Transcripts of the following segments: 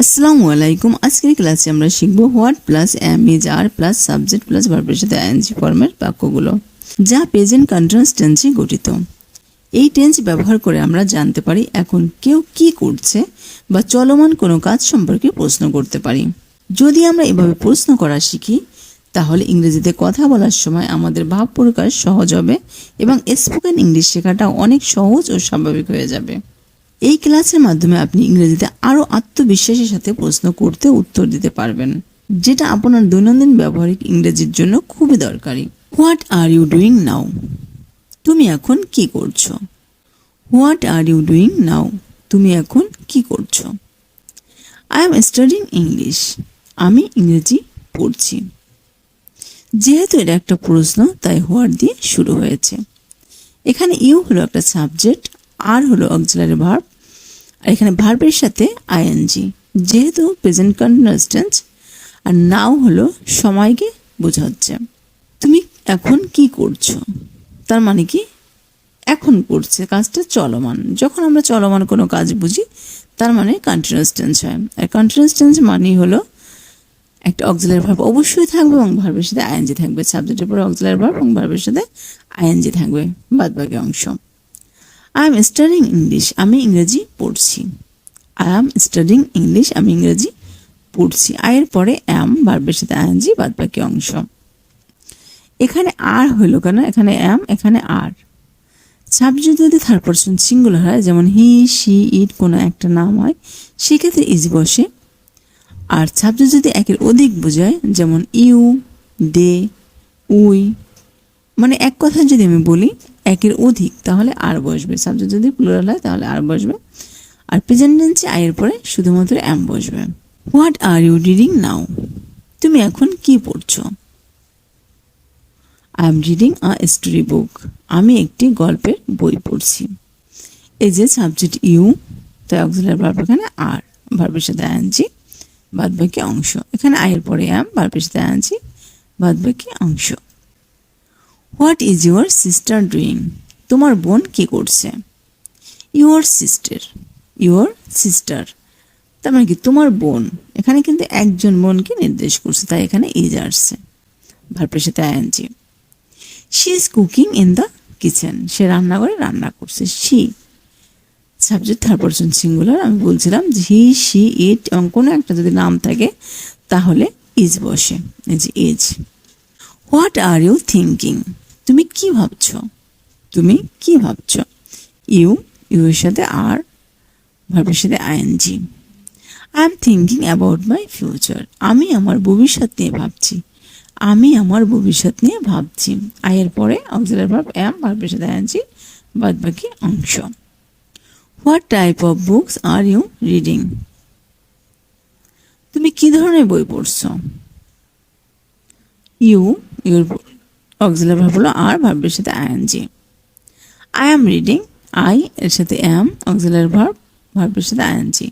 আসসালামু আলাইকুম। আজকের ক্লাসে আমরা শিখব what plus am is are plus subject plus ভার্বের সাথে আইএনজি ফর্মের বাক্যগুলো, যা প্রেজেন্ট কন্টিনিউয়াস টেন্সে গঠিত। এই টেন্স ব্যবহার করে আমরা জানতে পারি এখন কেউ কি করছে বা চলমান কোনো কাজ সম্পর্কে প্রশ্ন করতে পারি। যদি আমরা এভাবে প্রশ্ন করা শিখি, তাহলে ইংরেজিতে কথা বলার সময় আমাদের ভাব প্রকাশ সহজ হবে এবং স্পোকেন ইংলিশ শেখাটা অনেক সহজ ও স্বাভাবিক হয়ে যাবে। এই ক্লাসের মাধ্যমে আপনি ইংরেজিতে আরও আত্মবিশ্বাসের সাথে প্রশ্ন করতে উত্তর দিতে পারবেন, যেটা আপনার দৈনন্দিন ব্যবহারিক ইংরেজির জন্য খুবই দরকারি। What are you doing now তুমি এখন কি করছ? What are you doing now তুমি এখন কি করছ? আই এম স্টাডিং ইংলিশ আমি ইংরেজি পড়ছি। যেহেতু এটা একটা প্রশ্ন, তাই হোয়াট দিয়ে শুরু হয়েছে। এখানে ইউ হলো একটা সাবজেক্ট, আর হলো অক্সিলারি ভার্ব আর এখানে ভার্বের সাথে আইএনজি যেহেতু প্রেজেন্ট কন্টিনিউয়াস টেন্স আর নাও হলো সময়কে বোঝাচ্ছে তুমি এখন কি করছ? তার মানে কি? এখন করছে, কাজটা চলমান। যখন আমরা চলমান কোনো কাজ বুঝি, তার মানে কন্টিনিউয়াস টেন্স হয়। আর কন্টিনিউয়াস টেন্স মানেই হলো একটা অক্সিলারি ভার্ব অবশ্যই থাকবে এবং ভার্বের সাথে আইএনজি থাকবে। সাবজেক্টের পরে অক্সিলারি ভার্ব এবং ভার্বের সাথে আইএনজি থাকবে। বাদবাকি অংশ। আই এম স্টাডিং ইংলিশ আমি ইংরেজি পড়ছি। আই এম স্টাডিং ইংলিশ আমি ইংরেজি পড়ছি। আয়ের পরে অ্যাম ভার্বের সাথে আইএনজি বাদ বাকি অংশ। এখানে আর হইল কেন? এখানে অ্যাম এখানে আর সাবজেক্ট যদি থার্ড পার্সন সিঙ্গুলার হয়, যেমন হি শি ইট কোনো একটা নাম হয়, সেক্ষেত্রে ইজ বসে। আর সাবজেক্ট যদি একের অধিক বোঝায়, যেমন ইউ দে উই মানে এক কথা যদি আমি বলি একের অধিক, তাহলে আর বসবে। সাবজেক্ট যদি প্লুরাল হয়, তাহলে আর বসবে। আর প্রেজেন্ট টেন্সে আয়ের পরে শুধুমাত্র অ্যাম বসবে। What are you reading now তুমি এখন কি পড়ছো? I am reading a story book আমি একটি গল্পের বই পড়ছি। এই যে সাবজেক্ট ইউ তাই অক্সিলার ভার্ব এখানে আর, ভার্বের সাথে আনছি। বাদবাকি অংশ। এখানে আয়ের পরে অ্যাম ভার্বের সাথে আনছি। বাদবাকি অংশ। What is your sister doing তোমার বোন কি করছে? ইউর সিস্টার ইউর সিস্টার তার মানে কি তোমার বোন। এখানে কিন্তু একজন বোনকে নির্দেশ করছে, তাই এখানে ইজ আসছে। ভার্বের সাথে ING she is cooking in the kitchen সে রান্নাঘরে রান্না করছে। She subject third person singular আমি বলছিলাম যে হি শি ইট এবং কোনো একটা যদি নাম থাকে, তাহলে ইজ বসে। যে is what are you thinking তুমি কি ভাবছ? তুমি কি ভাবছ? ইউ ইউ এর সাথে আর, ভার্বের সাথে ING I am thinking about my future. আমি আমার ভবিষ্যৎ নিয়ে ভাবছি। আমি আমার ভবিষ্যৎ নিয়ে ভাবছি। আয়ের পরে অক্সিলার ভার্ব অ্যাম ভার্বের সাথে আইএনজি বাদ বাকি অংশ। What type of books are you reading? তুমি কি ধরনের বই পড়ছো? ইউ, ইউর অক্সিলার ভার্ব হলো আর ভার্বের সাথে ING. I am reading I এর সাথে অ্যাম অক্সিলার ভার্ব ভার্বের সাথে আইএনজি।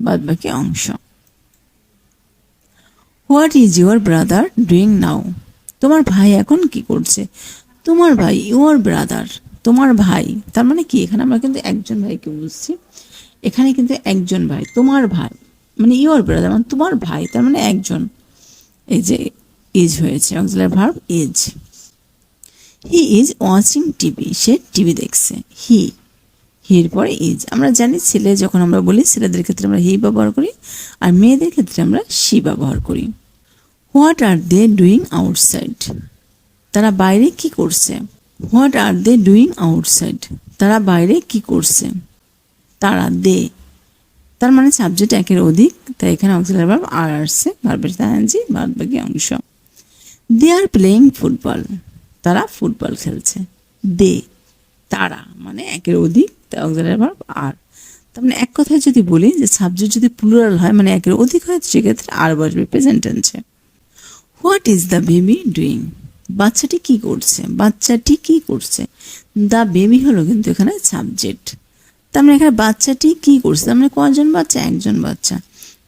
বাদ বাকি অংশ। What is your brother doing now তোমার ভাই এখন কি করছে? তোমার ভাই ইউর ব্রাদার তোমার ভাই, তার মানে কি? এখানে আমরা কিন্তু একজন ভাইকে বুঝছি। এখানে কিন্তু একজন ভাই, তোমার ভাই মানে ইউর ব্রাদার মানে তোমার ভাই, তার মানে একজন। এই যে এজ হয়েছে, auxiliary verb is he is watching TV say TV দেখছে। হি হির পরে ইজ আমরা জানি ছেলে যখন আমরা বলি, ছেলেদের ক্ষেত্রে আমরা হি ব্যবহার করি, আর মেয়েদের ক্ষেত্রে আমরা সি ব্যবহার করি। What are they doing outside তারা বাইরে কি করছে? What are they doing outside তারা বাইরে কি করছে? তারা দে তার মানে সাবজেক্ট একের অধিক, তাই এখানে অক্সিলার ভার্ব আর আসছে ভার্বের তাহানজি বাদ অংশ। দে আর প্লেয়িং ফুটবল তারা ফুটবল খেলছে। দে, তারা মানে একের অধিক আর। তার মানে এক কথায় যদি বলি যে সাবজেক্ট যদি প্লুরাল হয় মানে একের অধিক হয়, সেক্ষেত্রে আর বসবে প্রেজেন্ট টেন্সে what is the baby doing বাচ্চাটি কি করছে? বাচ্চাটি কি করছে? দ্য বেবি হলো কিন্তু এখানে সাবজেক্ট তার মানে এখানে বাচ্চাটি কি করছে? তার মানে কজন বাচ্চা? একজন বাচ্চা।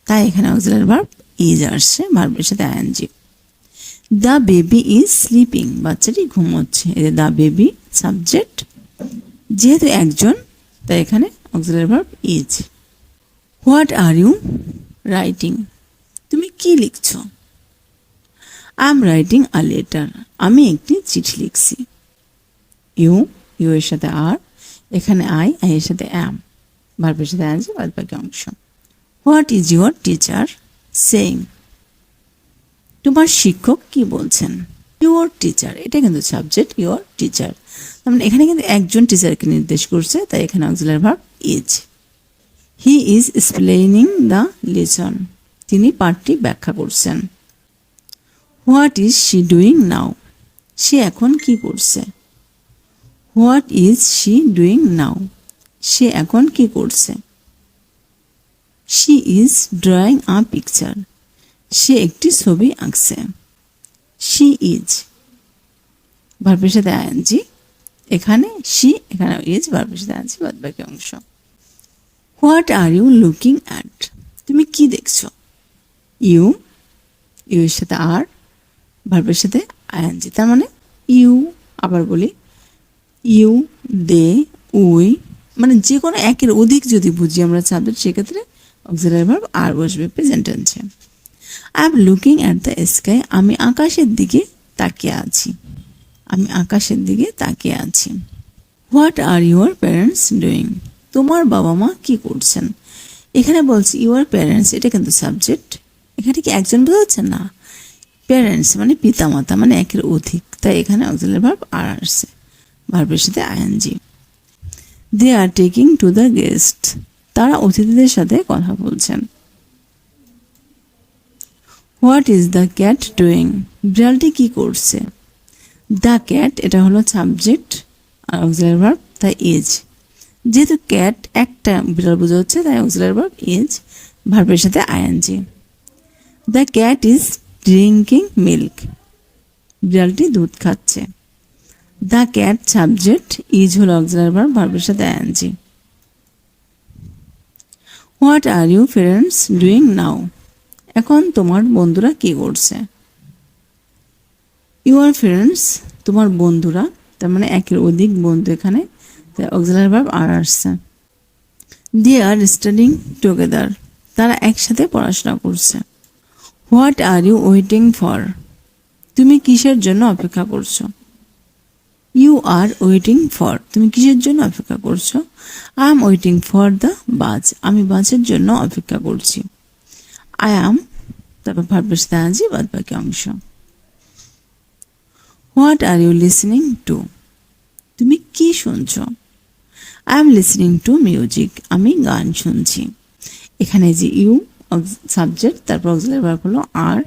তাই এখানে অক্সিলারি ভার্ব ইজ আসছে, ভার্বের সাথে ING the baby is sleeping বাচ্চাটি ঘুমোচ্ছে। এই দ্য বেবি সাবজেক্ট যেহেতু একজন, তাই এখানে auxiliary verb is what are you writing তুমি কি লিখছো? I am writing a letter আমি একটি চিঠি লিখছি। ইউ ইউ এর সাথে আর এখানে আই আই এর সাথে অ্যাম ভার্বের সাথে আছে বাদ বাকি অংশ। What is your teacher saying তোমার শিক্ষক কি বলছেন? ইউর টিচার এটা কিন্তু সাবজেক্ট ইউর টিচার মানে এখানে কিন্তু একজন টিচারকে নির্দেশ করছে, তাই এখানে auxiliary verb is he is explaining the lesson তিনি পাঠটি ব্যাখ্যা করছেন। What is she doing now সে এখন কি করছে? What is she doing now সে এখন কি করছে? She is drawing a picture সে একটি ছবি আঁকছে। She is. ভার্বের সাথে আইএনজি এখানে শি এখানে ইজ ভার্বের সাথে আইএনজি বাদ বাকি অংশ। What are you looking at? তুমি কি দেখছ? ইউ ইউ এর সাথে আর ভার্বের সাথে আইএনজি তার মানে ইউ, আবার বলি, ইউ, দে, উই মানে যে কোনো একের অধিক যদি বুঝি আমরা সাবজেক্ট সেক্ষেত্রে অক্সিলারি ভার্ব আর বসবে প্রেজেন্ট টেন্সে I am looking at the sky আমি আকাশের দিকে তাকিয়ে আছি। আমি আকাশের দিকে তাকিয়ে আছি। What are your parents doing তোমার বাবা মা কি করছেন? এখানে বলছি ইউর প্যারেন্টস এটা কিন্তু সাবজেক্ট এখানে কি একজন বোঝাচ্ছে না। প্যারেন্টস মানে পিতামাতা মানে একের অধিক। তাই এখানে অক্সিলারি ভার্ব আর আসছে। ভার্বের সাথে ING they are talking to the guest তারা অতিথিদের সাথে কথা বলছেন। What is the cat doing বিড়ালটি কি করছে? দ্য ক্যাট এটা হলো সাবজেক্ট আর অক্সিলারি ভার্ব তাই ইজ যেহেতু ক্যাট একটা বিড়াল বোঝা হচ্ছে তাই অক্সিলারি ভার্ব ইজ ভার্বের সাথে ING the cat is drinking milk বিড়ালটি দুধ খাচ্ছে। দ্য ক্যাট সাবজেক্ট ইজ হলো অক্সিলারি ভার্ব ভার্বের সাথে ING what are you friends doing now এখন তোমার বন্ধুরা কি করছে? ইউর ফ্রেন্ডস তোমার বন্ধুরা, তার মানে একের অধিক বন্ধু এখানে অক্সিলারি ভার্ব আর আসছে। দে আর স্টাডিং টুগেদার তারা একসাথে পড়াশোনা করছে। What are you waiting for তুমি কিসের জন্য অপেক্ষা করছ? ইউ আর ওয়েটিং ফর তুমি কিসের জন্য অপেক্ষা করছ? I am waiting for the bus আমি বাসের জন্য অপেক্ষা করছি। আই অ্যাম তারপর ভার্বের আছি বাদ বাকি অংশ what are you listening to তুমি কি শুনছ? I am listening to music আমি গান শুনছি। এখানে যে ইউ সাবজেক্ট তারপর অক্সিলারি ভার্ব হলো আর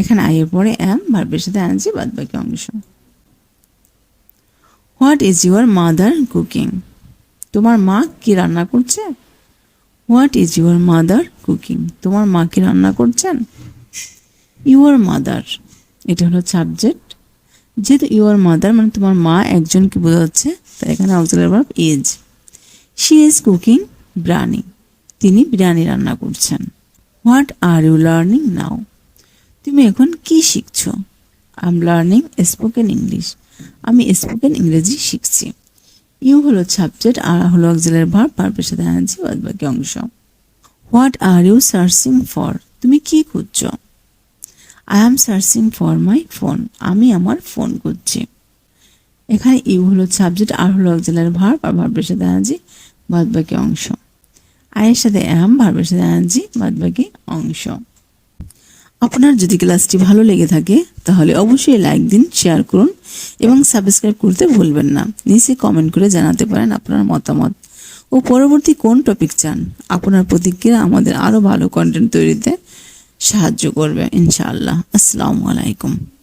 এখানে আই এর পরে এম ভার্বের সাথে আনছি বাদ বাকি অংশ what is your mother cooking তোমার মা কি রান্না করছে? What is your mother cooking তোমার মা কি রান্না করছেন? ইউর মাদার এটা হলো সাবজেক্ট যেহেতু ইউর মাদার মানে তোমার মা একজনকে বোঝাচ্ছে তাই এখানে auxiliary verb is she is cooking biryani তিনি বিরিয়ানি রান্না করছেন। What are you learning now তুমি এখন কি শিখছো? I am learning spoken English আমি স্পোকেন ইংরেজি শিখছি। ইউ হলো সাবজেক্ট আর হলো অক্সিলারি ভার্ব ভার্বের সাথে আনছি বাদ বাকি অংশ। What are you searching for তুমি কি খুঁজছো? I am searching for my phone আমি আমার ফোন খুঁজছি। এখানে ইউ হলো সাবজেক্ট আর হলো অক্সিলারি ভার্ব আর ভার্বের সাথে আনছি বাদ বাকি অংশ। আয়ের সাথে অ্যাম ভার্বের সাথে আনছি বাদ বাকি অংশ। আপনার যদি ক্লাসটি ভালো লেগে থাকে, তাহলে অবশ্যই লাইক দিন, শেয়ার করুন এবং সাবস্ক্রাইব করতে ভুলবেন না। নিচে কমেন্ট করে জানাতে পারেন আপনার মতামত। ও পরবর্তী কোন টপিক চান? আপনার প্রতিক্রিয়া আমাদের আরও ভালো কন্টেন্ট তৈরিতে সাহায্য করবে, ইনশাআল্লাহ। আসসালামু আলাইকুম।